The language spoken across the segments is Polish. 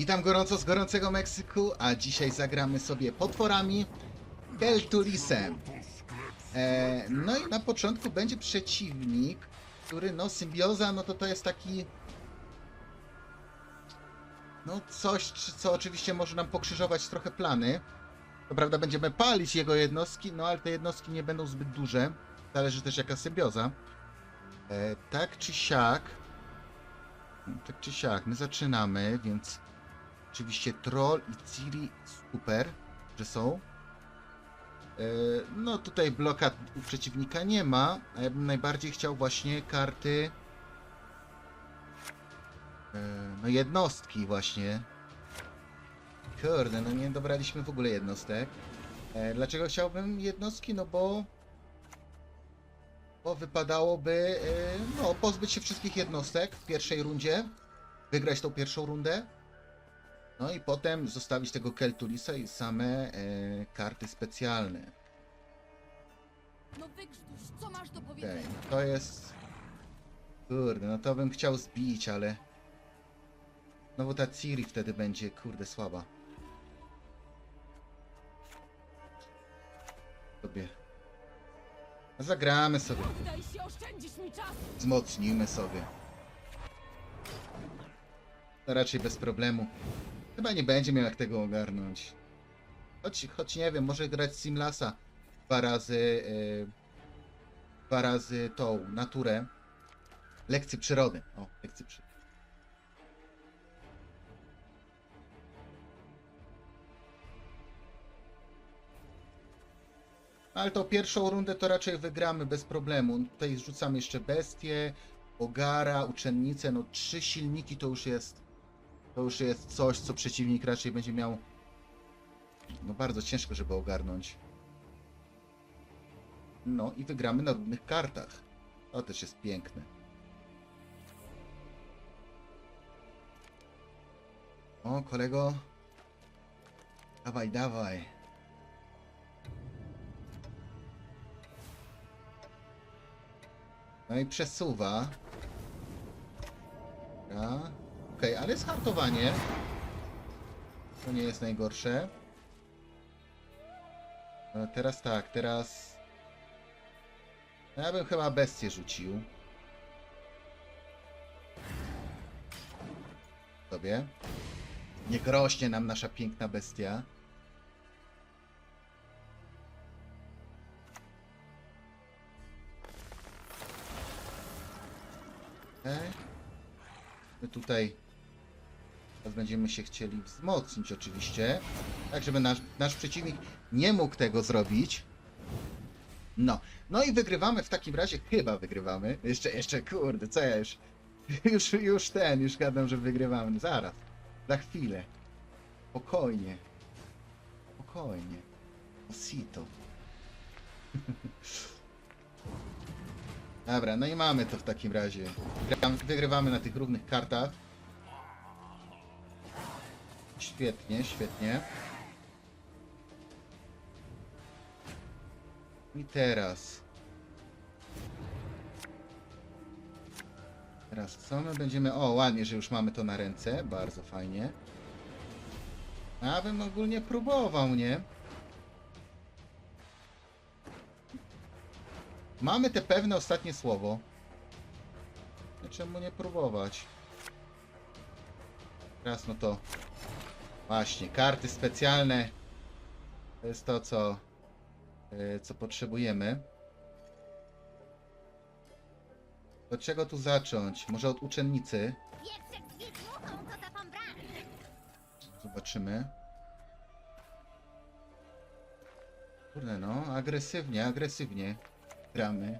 Witam gorąco z gorącego Meksyku, a dzisiaj zagramy sobie potworami Keltulisem. E, no i na początku będzie przeciwnik, który no symbioza, no to to jest taki no coś, co oczywiście może nam pokrzyżować trochę plany. To prawda będziemy palić jego jednostki, no ale te jednostki nie będą zbyt duże. Zależy też jaka symbioza. E, tak czy siak, tak czy siak, my zaczynamy, więc oczywiście Troll i Ciri super, że są. E, No tutaj blokad u przeciwnika nie ma, a ja bym najbardziej chciał właśnie karty e, no jednostki właśnie. Kurde, no nie dobraliśmy w ogóle jednostek. E, Dlaczego chciałbym jednostki? No bo bo wypadałoby no, pozbyć się wszystkich jednostek w pierwszej rundzie, wygrać tą pierwszą rundę, no i potem zostawić tego Keltulisa i same e, karty specjalne. No wykrztuś, co masz do powiedzenia? no to jest... Kurde, no to bym chciał zbić, ale... No bo ta Ciri wtedy będzie, kurde, słaba. Sobie. No Zagramy sobie. Wzmocnimy sobie. To raczej bez problemu. Chyba nie będzie miał jak tego ogarnąć. Choć, choć nie wiem, może grać Simlasa dwa razy. Yy, dwa razy tą naturę. Lekcje przyrody. O, lekcje przyrody. Ale tą pierwszą rundę to raczej wygramy bez problemu. Tutaj zrzucamy jeszcze bestię, ogara, uczennicę. No trzy silniki to już jest. To już jest coś, co przeciwnik raczej będzie miał. No bardzo ciężko, żeby ogarnąć. No i wygramy na równych kartach. To też jest piękne. O, kolego. Dawaj, dawaj. No i przesuwa. Dobra. Okej, ale jest hartowanie. To nie jest najgorsze. Teraz tak, teraz... No, ja bym chyba bestię rzucił. Sobie. Niech rośnie nam nasza piękna bestia. Okej. My tutaj będziemy się chcieli wzmocnić oczywiście, tak żeby nasz, nasz przeciwnik nie mógł tego zrobić. No, no i wygrywamy w takim razie, chyba wygrywamy. Jeszcze, jeszcze, kurde, co ja już, już, już ten, już gadam, że wygrywamy. Zaraz, za chwilę. Spokojnie. Spokojnie. Osito. Dobra, no i mamy to w takim razie. Wygrywamy na tych równych kartach. Świetnie, świetnie. I teraz. Teraz co my będziemy... O, ładnie, że już mamy to na ręce. Bardzo fajnie. Ja bym ogólnie próbował, nie? Mamy te pewne ostatnie słowo. Czemu nie próbować? Teraz no to... Właśnie, karty specjalne. To jest to, co... e, Co potrzebujemy. Od czego tu zacząć? Może od uczennicy? Zobaczymy. Kurde no, agresywnie, agresywnie gramy.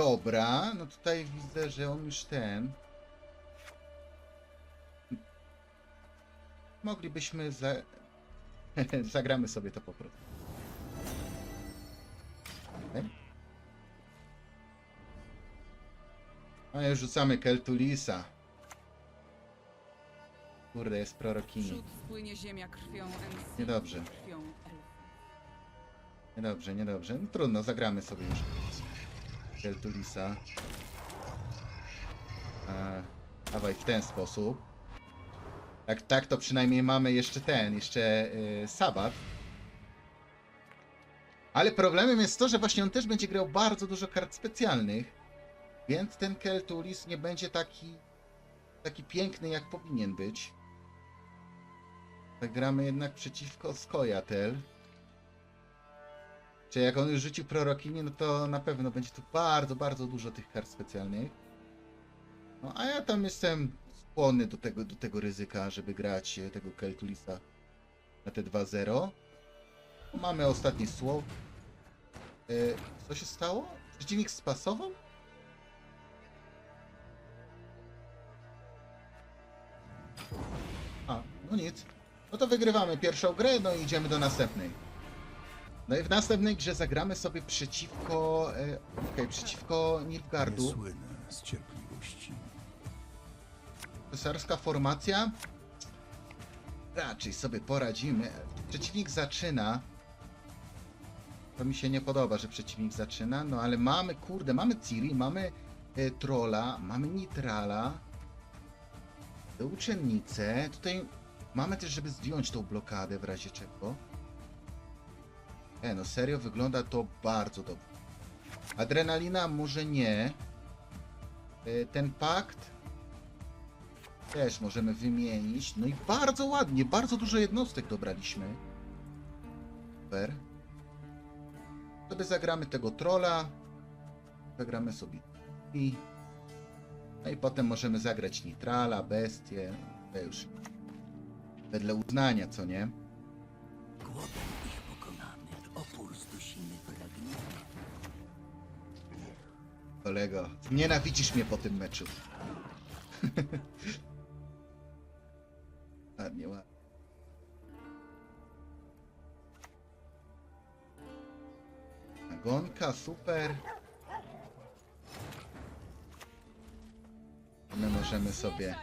Dobra, no tutaj widzę, że on już ten. Moglibyśmy za... Zagramy sobie to po prostu. No i już rzucamy Keltulisa. Kurde, jest prorokini. Wśród spłynie ziemia krwią Ensi Niedobrze. i krwią elfów. Niedobrze, niedobrze. No trudno, zagramy sobie już Keltulisa. Dawaj w ten sposób. Tak, tak to przynajmniej mamy jeszcze ten, jeszcze yy, sabat. Ale problemem jest to, że właśnie on też będzie grał bardzo dużo kart specjalnych, więc ten Keltulis nie będzie taki, taki piękny jak powinien być. Zagramy jednak przeciwko Skojatel. Czy jak on już rzucił prorokinię, no to na pewno będzie tu bardzo, bardzo dużo tych kart specjalnych. No a ja tam jestem skłonny do tego, do tego ryzyka, żeby grać e, tego Keltulisa na te 2-0. Mamy ostatni słowo. E, co się stało? Przeciwnik spasował? A, no nic. No to wygrywamy pierwszą grę, no i idziemy do następnej. No i w następnej grze zagramy sobie przeciwko... E, okej, przeciwko Nilfgaardu. Nie słynę z cierpliwości. Cesarska formacja. Raczej sobie poradzimy. Przeciwnik zaczyna. To mi się nie podoba, że przeciwnik zaczyna. No ale mamy, kurde, mamy Ciri, mamy e, Trolla, mamy Nitrala. Te uczennice. Tutaj mamy też, żeby zdjąć tą blokadę w razie czego. E, no serio, wygląda to bardzo dobrze. Adrenalina może nie. E, ten pakt też możemy wymienić. No i bardzo ładnie, bardzo dużo jednostek dobraliśmy. Super. Sobie zagramy tego trolla. Zagramy sobie i No i potem możemy zagrać Nitrala, Bestię. To już wedle uznania, co nie? Głodem Kolego, nienawidzisz mnie po tym meczu. ładnie, ładnie. Nagonka, super. My możemy sobie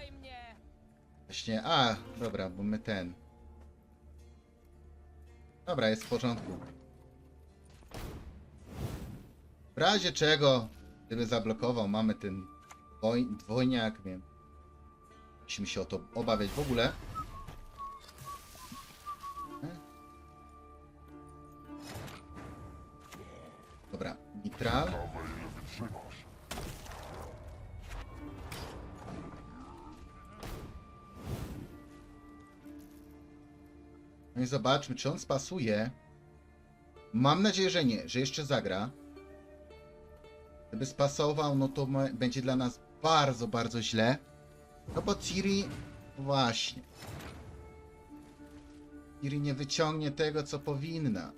właśnie... A, dobra, bo my ten... Dobra, jest w porządku. W razie czego, gdyby zablokował, mamy ten dwoj, dwojniak, wiem. Musimy się o to obawiać w ogóle. Dobra, nitral. No i zobaczmy, czy on spasuje. Mam nadzieję, że nie, że jeszcze zagra. Gdyby spasował, no to będzie dla nas bardzo, bardzo źle. No bo Ciri... Właśnie. Ciri nie wyciągnie tego, co powinna.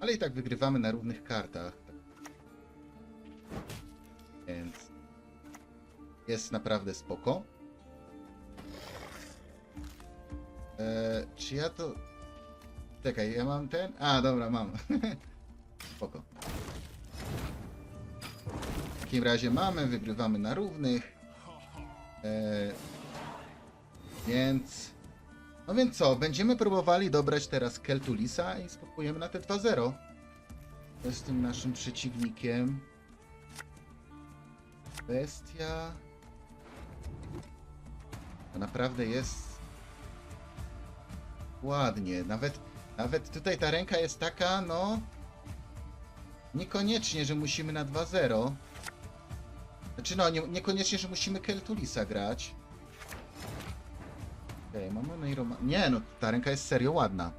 Ale i tak wygrywamy na równych kartach. Więc... Jest naprawdę spoko. Eee, czy ja to... Czekaj, ja mam ten? A, dobra, mam. spoko. Takim razie mamy, wygrywamy na równych. E, więc. No więc co, będziemy próbowali dobrać teraz Keltulisa i spokojemy na te 2-0. To jest tym naszym przeciwnikiem. Bestia. To naprawdę jest ładnie. Nawet, nawet tutaj ta ręka jest taka, no. Niekoniecznie, że musimy na 2-0. Znaczy no, nie, niekoniecznie, że musimy Keltulisa grać. Okej, mamy Neiroma... Nie no, ta ręka jest serio ładna.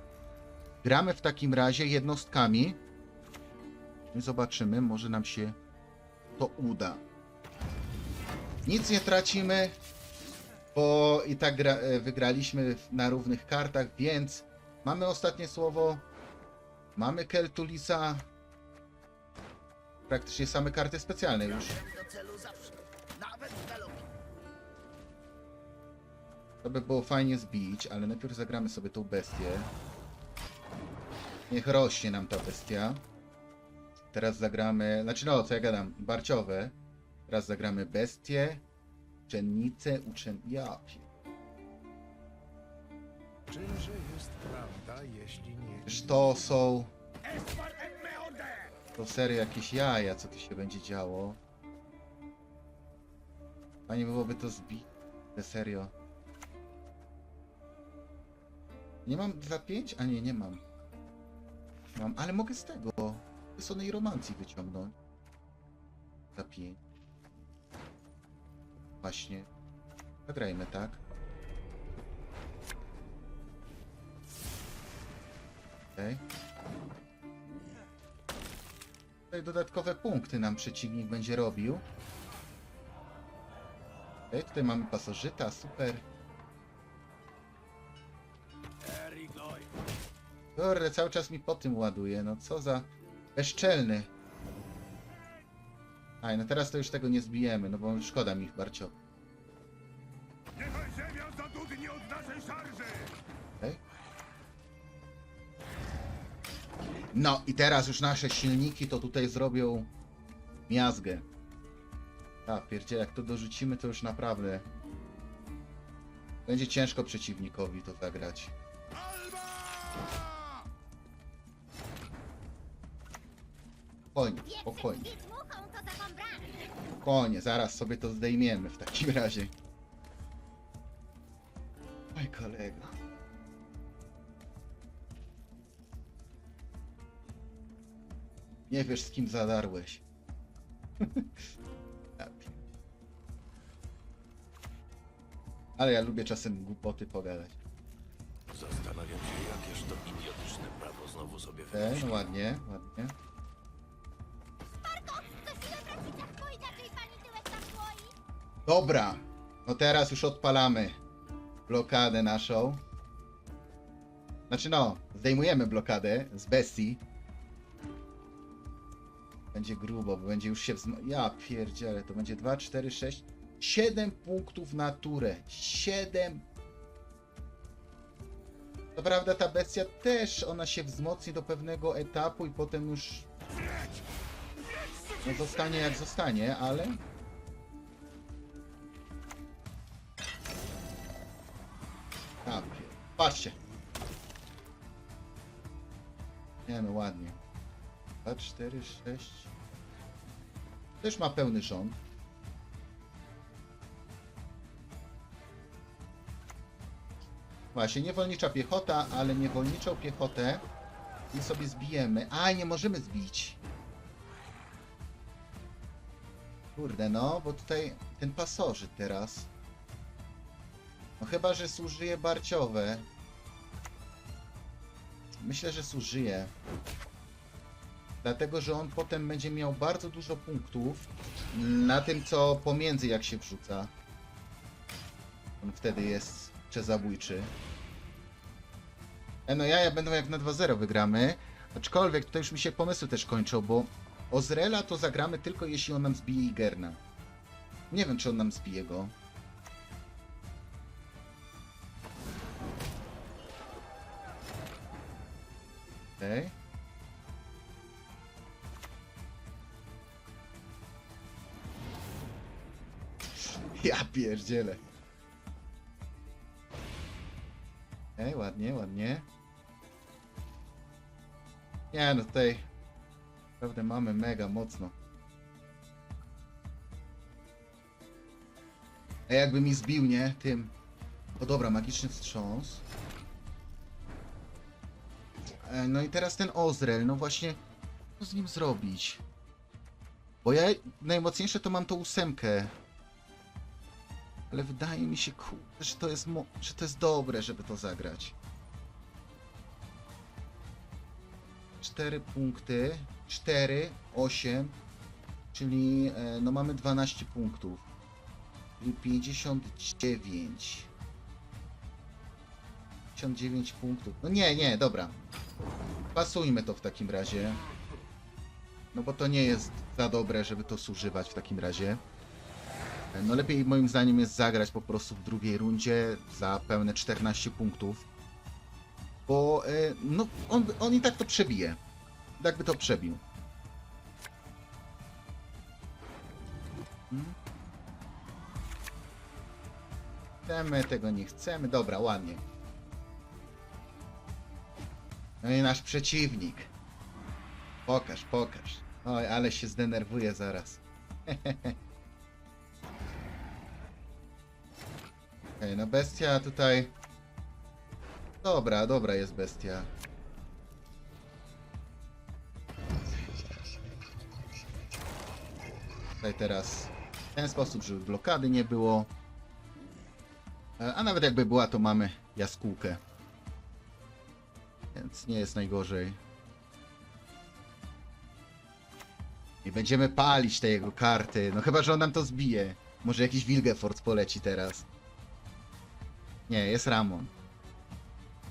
Gramy w takim razie jednostkami. Zobaczymy, może nam się to uda. Nic nie tracimy, bo i tak e, wygraliśmy na równych kartach, więc mamy ostatnie słowo. Mamy Keltulisa. Praktycznie same karty specjalne już. To by było fajnie zbić, ale najpierw zagramy sobie tą bestię. Niech rośnie nam ta bestia. Teraz zagramy, znaczy no, co ja gadam, barciowe. Teraz zagramy bestię, uczennicę, uczen... Ja Czymże jest prawda, jeśli nie... Przecież to są... To serio jakieś jaja, co tu się będzie działo. Fajnie byłoby to zbić. Serio. Nie mam 2-5? A nie, nie mam. Mam, ale mogę z tego. Wysonej romancji wyciągnąć. Za 5. Właśnie. Zagrajmy, tak? Okej. Tutaj dodatkowe punkty nam przeciwnik będzie robił. Okej, tutaj mamy pasożyta, super. Kurde, cały czas mi po tym ładuje, no co za bezczelny. Aj, no teraz to już tego nie zbijemy, no bo szkoda mi ich barcio. No i teraz już nasze silniki to tutaj zrobią miazgę. A pierdzie, jak to dorzucimy, to już naprawdę będzie ciężko przeciwnikowi to zagrać. Spokojnie, spokojnie, spokojnie, zaraz sobie to zdejmiemy w takim razie. Oj kolego. Nie wiesz z kim zadarłeś. Ale ja lubię czasem głupoty pogadać. Zastanawiam się, jakież to idiotyczne prawo znowu sobie wymyślił. no ładnie, ładnie. Dobra, no teraz już odpalamy blokadę naszą. Znaczy no, zdejmujemy blokadę z bestii. Będzie grubo, bo będzie już się wzma... Ja pierdzielę, to będzie 2, 4, 6, 7 punktów na turę. 7 Co prawda ta bestia też, ona się wzmocni do pewnego etapu i potem już... No zostanie jak zostanie, ale... Patrzcie. Nie no, ładnie. 2, 4, 6. Też ma pełny rząd. Właśnie, niewolnicza piechota, ale niewolniczą piechotę i sobie zbijemy. A, nie możemy zbić. Kurde, no, bo tutaj ten pasożyt teraz. No chyba, że zużyje barciowe. Myślę, że zużyje. Dlatego, że on potem będzie miał bardzo dużo punktów na tym, co pomiędzy jak się wrzuca. On wtedy jest przezabójczy. E no jaja będą jak na 2-0 wygramy. Aczkolwiek tutaj już mi się pomysły też kończą, bo Ozrela to zagramy tylko jeśli on nam zbije Igerna. Nie wiem, czy on nam zbije go. Okej. Ja pierdzielę. Okej, ładnie, ładnie. Nie no, tutaj naprawdę mamy mega mocno. A jakby mi zbił, nie? Tym. O dobra, magiczny wstrząs. E, No i teraz ten Ozrel, no właśnie, co z nim zrobić? Bo ja najmocniejsze to mam tą ósemkę. Ale wydaje mi się, kurde, że to jest, że to jest dobre, żeby to zagrać. Cztery punkty, 4, 8, czyli e, no mamy 12 punktów. Czyli 59. 59 punktów. No nie, nie, dobra. Pasujmy to w takim razie. No bo to nie jest za dobre, żeby to zużywać w takim razie. No lepiej moim zdaniem jest zagrać po prostu w drugiej rundzie za pełne 14 punktów. Bo e, no on, on i tak to przebije. Tak by to przebił. Hmm? Chcemy, tego nie chcemy. Dobra, ładnie. No i nasz przeciwnik. Pokaż, pokaż. Oj, ale się zdenerwuje zaraz. Okej, no bestia tutaj... Dobra, dobra jest bestia. Tutaj teraz w ten sposób, żeby blokady nie było. E, A nawet jakby była, to mamy jaskółkę. Więc nie jest najgorzej. I będziemy palić te jego karty. No chyba, że on nam to zbije. Może jakiś Wilgefortz poleci teraz. Nie, jest Ramon.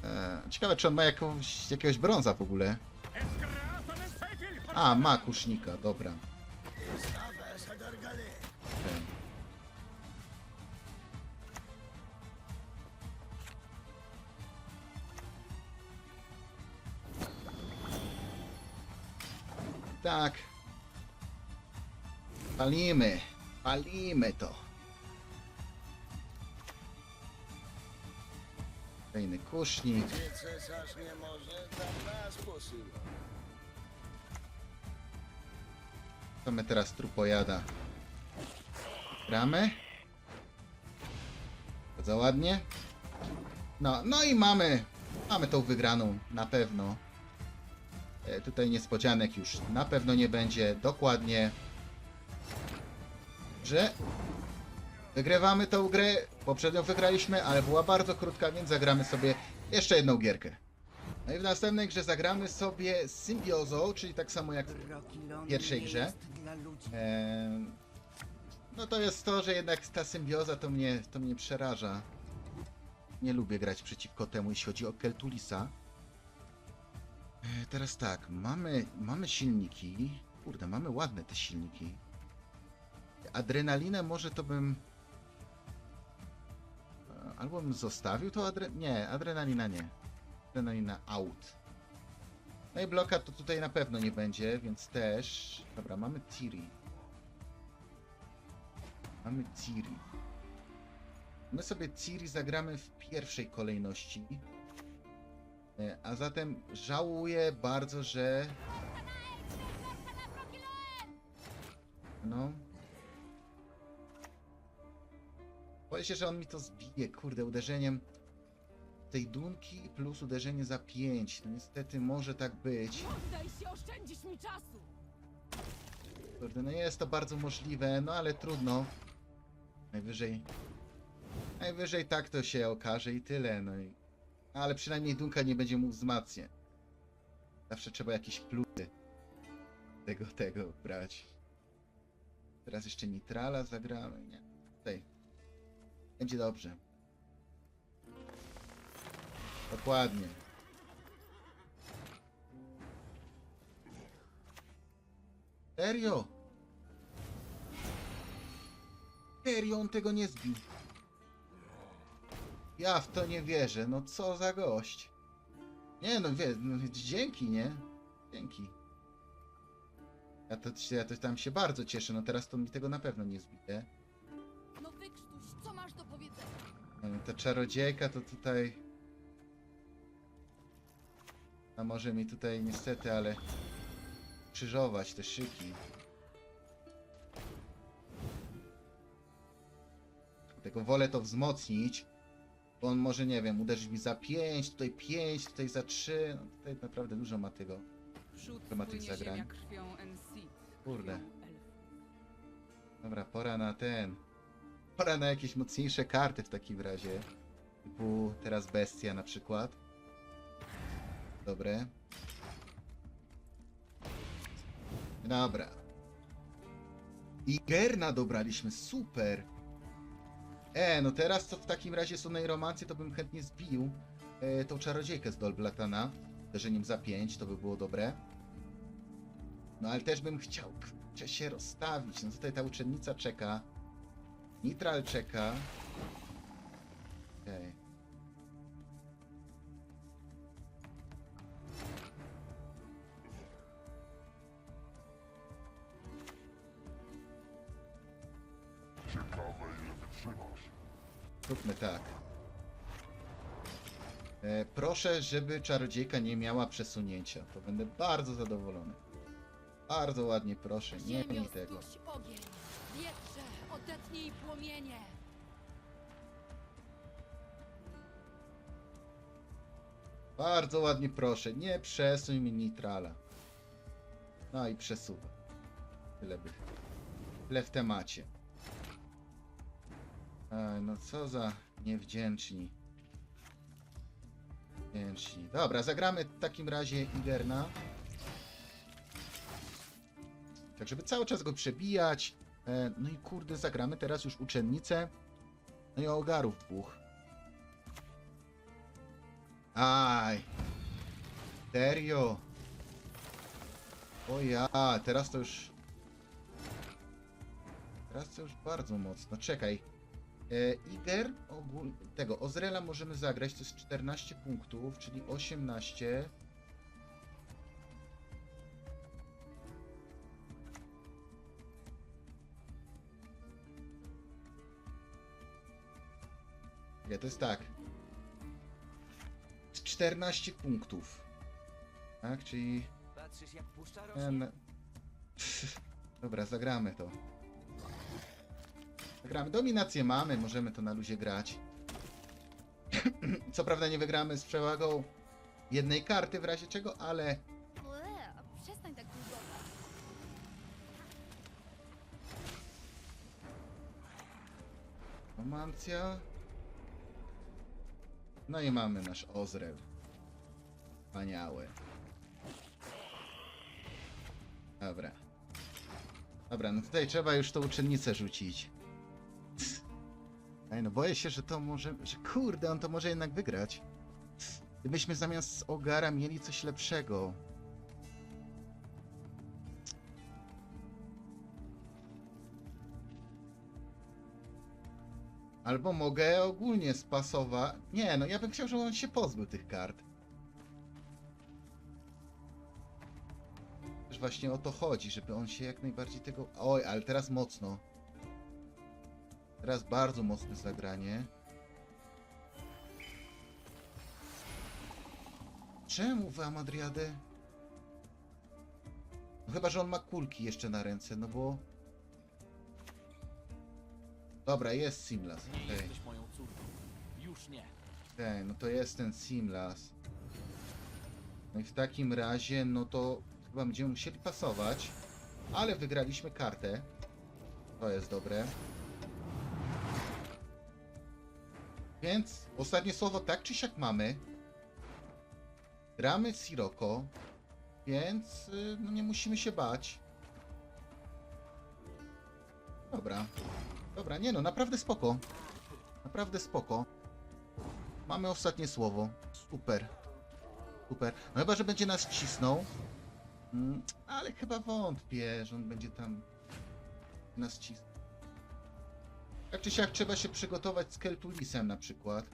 E, ciekawe, czy on ma jakąś, jakiegoś brąza w ogóle. A, ma kusznika, dobra. Tak. Palimy. Palimy to. Kolejny kusznik. Gdzie cesarz nie może, tam nas posyła. To my teraz trupojada. Gramy. Bardzo ładnie. No, no i mamy. Mamy tą wygraną, na pewno. E, tutaj niespodzianek już na pewno nie będzie. Dokładnie. Że wygrywamy tą grę. Poprzednio wygraliśmy, ale była bardzo krótka, więc zagramy sobie jeszcze jedną gierkę. No i w następnej grze zagramy sobie z Symbiozą, czyli tak samo jak w pierwszej grze. No to jest to, że jednak ta symbioza to mnie, to mnie przeraża. Nie lubię grać przeciwko temu, jeśli chodzi o Keltulisa. E, teraz tak, mamy, mamy silniki. Kurde, mamy ładne te silniki. Adrenalinę może to bym... Albo bym zostawił to adre... Nie, adrenalina nie. Adrenalina out. No i bloka to tutaj na pewno nie będzie, więc też... Dobra, mamy Tiri. Mamy Ciri. My sobie Ciri zagramy w pierwszej kolejności. E, A zatem żałuję bardzo, że... No. Boję się, że on mi to zbije, kurde, uderzeniem tej dunki plus uderzenie za 5. No niestety może tak być. Daj się, oszczędzisz mi czasu! Kurde, no jest to bardzo możliwe, no ale trudno. Najwyżej. Najwyżej tak to się okaże i tyle, no i. Ale przynajmniej Dunka nie będzie mógł wzmacniać. Zawsze trzeba jakieś plusy tego, tego brać. Teraz jeszcze Nitrala zagramy, nie. Tutaj. Będzie dobrze. Dokładnie. Serio? Serio on tego nie zbił. Ja w to nie wierzę, no co za gość. Nie no, wie, no dzięki, nie? Dzięki. Ja to, ja to tam się bardzo cieszę, no teraz to mi tego na pewno nie zbije. Ta czarodziejka to tutaj... No może mi tutaj niestety, ale... Krzyżować te szyki. Tylko wolę to wzmocnić, bo on może, nie wiem, uderzyć mi za 5, tutaj 5, tutaj za 3. No tutaj naprawdę dużo ma tego. Wprzód Temat tych zagrań. Kurde. Dobra, pora na ten. Pora na jakieś mocniejsze karty w takim razie. Typu teraz bestia na przykład. Dobre. Dobra. I Gerna dobraliśmy, super. E, no teraz co w takim razie są najromancje, to bym chętnie zbił e, tą czarodziejkę z Dolblatana. Uderzeniem za 5, to by było dobre. No ale też bym chciał kurczę, się rozstawić. No tutaj ta uczennica czeka. Nitral czeka. Okej. Zróbmy tak. E, proszę, żeby czarodziejka nie miała przesunięcia. To będę bardzo zadowolony. Bardzo ładnie proszę, nie miej tego. stuś ogień! Wietrze, Odetnij płomienie! Bardzo ładnie proszę, nie przesuń mi nitrala. No i przesuwa. Tyle by. Tyle w temacie. Ej, no co za niewdzięczni. Wdzięczni. Dobra, zagramy w takim razie Igerna. Tak, żeby cały czas go przebijać, E, no i kurde, zagramy teraz już uczennicę. No i ogarów dwóch. Aj. Serio. O ja, teraz to już... Teraz to już bardzo mocno. Czekaj. E, Iger, tego, Ozrela możemy zagrać, to jest 14 punktów, czyli 18. Nie, to jest tak. 14 punktów. Tak, czyli... Patrzysz jak puszcza Ten... Dobra, zagramy to. Zagramy. Dominację mamy, możemy to na luzie grać. Co prawda nie wygramy z przewagą jednej karty w razie czego, ale przestań tak romancja. No i mamy nasz Ozrel. Wspaniały. Dobra. Dobra, no tutaj trzeba już tą uczennicę rzucić. Ej, no boję się, że to może... że kurde, on to może jednak wygrać. Gdybyśmy zamiast Ogara mieli coś lepszego. Albo mogę ogólnie spasować. Nie, no ja bym chciał, żeby on się pozbył tych kart. Też właśnie o to chodzi, żeby on się jak najbardziej tego. Oj, ale teraz mocno. Teraz bardzo mocne zagranie. Czemu w Amadriadę? No chyba, że on ma kulki jeszcze na ręce, no bo... Dobra, jest Simlas. Nie jesteś moją córką. Już nie. Okej, no to jest ten Simlas. No i w takim razie, no to chyba będziemy musieli pasować. Ale wygraliśmy kartę. To jest dobre. Więc ostatnie słowo tak czy siak mamy. Gramy Siroko. Więc y, no nie musimy się bać. Dobra. Dobra, nie no, naprawdę spoko. Naprawdę spoko. Mamy ostatnie słowo. Super. Super. No chyba, że będzie nas cisnął. Mm, ale chyba wątpię, że on będzie tam nas cisnął. Tak czy siak trzeba się przygotować z Keltulisem na przykład.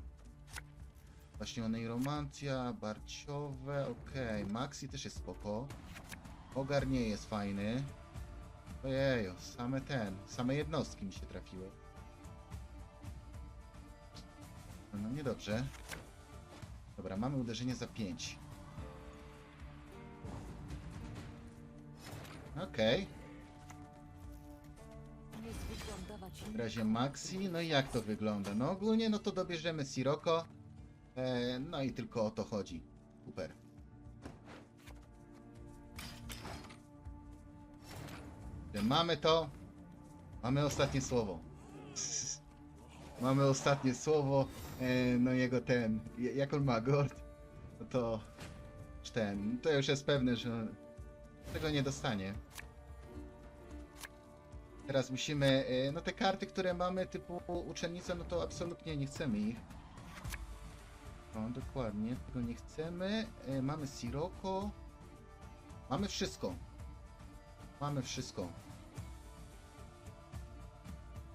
Właśnie onej romancja, barciowe, okej. Maxi też jest spoko. Ogar nie jest fajny. Ojeju, same ten, same jednostki mi się trafiły. No niedobrze. Dobra, mamy uderzenie za 5. Okej. W razie Maxi, no i jak to wygląda? No ogólnie no to dobierzemy Siroko. E, no i tylko o to chodzi. Super. Mamy to. Mamy ostatnie słowo. Mamy ostatnie słowo. E, no jego ten. Jak on ma gord? No to. Ten. To już jest pewne, że tego nie dostanie. Teraz musimy. e, No te karty, które mamy typu uczennica, no to absolutnie nie chcemy ich. No dokładnie, tego nie chcemy. E, Mamy Siroko. Mamy wszystko. Mamy wszystko.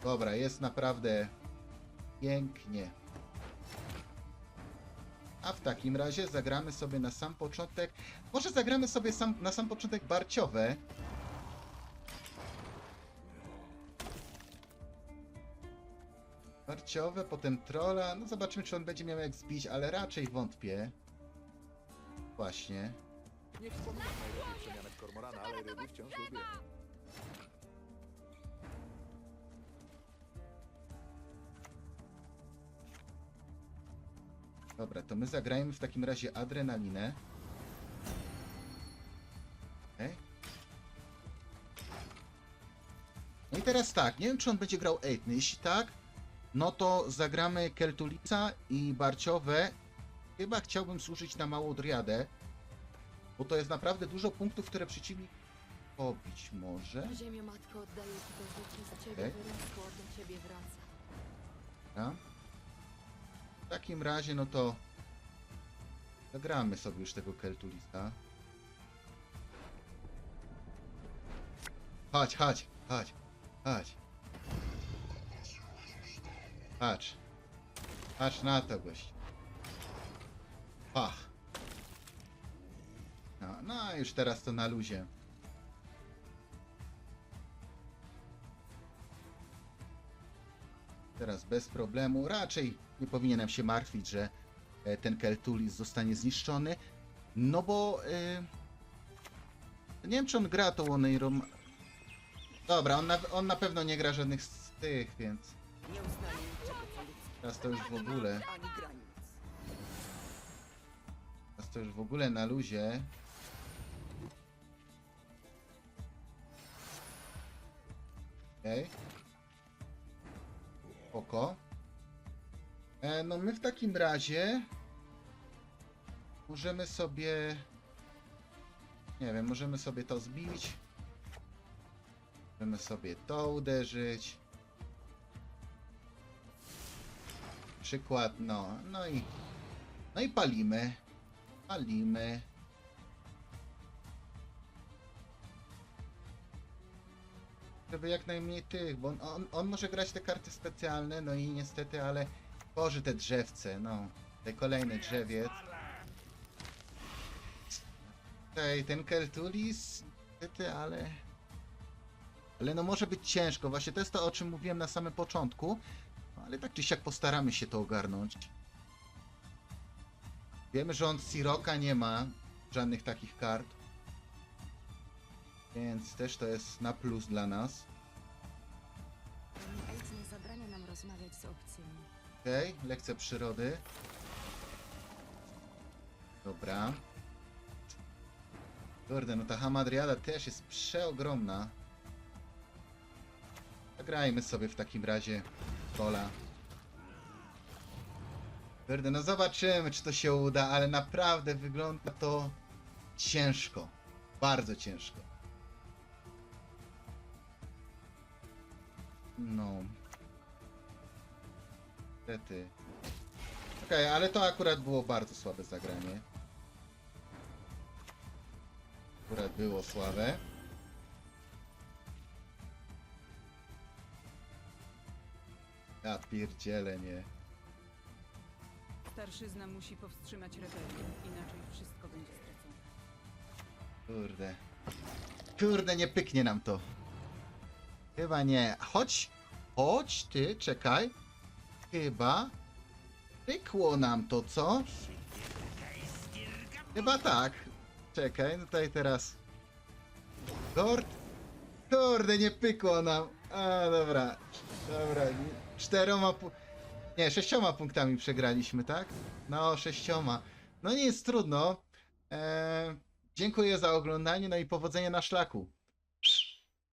Dobra, jest naprawdę pięknie. A w takim razie zagramy sobie na sam początek. Może zagramy sobie sam, na sam początek barciowe. Barciowe, potem trolla. No zobaczymy, czy on będzie miał jak zbić, ale raczej wątpię. Właśnie. Nie wspominam Kormorana, ale ryby wciąż lubię. Dobra, to my zagrajmy w takim razie adrenalinę. Okej. No i teraz tak, nie wiem czy on będzie grał Eitny. Jeśli tak, no to zagramy Keltulica i Barciowe. Chyba chciałbym służyć na małą driadę, bo to jest naprawdę dużo punktów, które przeciwnik pobić może. Ziemię matko oddaję ci to życie z ciebie Okej. wyrosło, do ciebie wraca. Dobra. W takim razie, no to zagramy sobie już tego Keltulisa. Chodź, chodź, chodź, chodź. Patrz. Patrz na to, gość. Pach. No, no już teraz to na luzie. Teraz bez problemu. Raczej nie powinienem się martwić, że e, ten Keltulis zostanie zniszczony. No bo... e, Nie wiem, czy on gra tą Oneirom... Dobra, on na, on na pewno nie gra żadnych z tych, więc... Teraz to już w ogóle... Teraz to już w ogóle na luzie. Okej. Oko. E, no my w takim razie możemy sobie nie wiem, możemy sobie to zbić. Możemy sobie to uderzyć. Przykład, no, no i no i palimy. Palimy. Żeby jak najmniej tych, bo on, on, on może grać te karty specjalne, no i niestety, ale tworzy te drzewce, no. Te kolejne drzewiec. Tej, ten Keltulis, niestety, ale... Ale no może być ciężko, właśnie to jest to, o czym mówiłem na samym początku. No, ale tak czy siak postaramy się to ogarnąć. Wiemy, że on Siroka nie ma żadnych takich kart. Więc też to jest na plus dla nas. Ejc nie zabrania nam rozmawiać z obcymi. Okej, lekcja przyrody. Dobra. Kurde, no ta Hamadriada też jest przeogromna. Zagrajmy sobie w takim razie Kola. Kurde, no zobaczymy, czy to się uda, ale naprawdę wygląda to ciężko. Bardzo ciężko. No. Niestety. Okej, ale to akurat było bardzo słabe zagranie. Akurat było słabe. Ja pierdzielę, nie. Starszyzna musi powstrzymać rebelię, inaczej wszystko będzie stracone. Kurde. Kurde, nie pyknie nam to. Chyba nie. Chodź, chodź ty, czekaj. Chyba pykło nam to, co? Chyba tak. Czekaj, tutaj teraz. Gord. Kurde, nie pykło nam. A, dobra. Dobra. Czteroma pu... Nie, sześcioma punktami przegraliśmy, tak? No, sześcioma. No nie jest trudno. Eee, dziękuję za oglądanie, no i powodzenia na szlaku.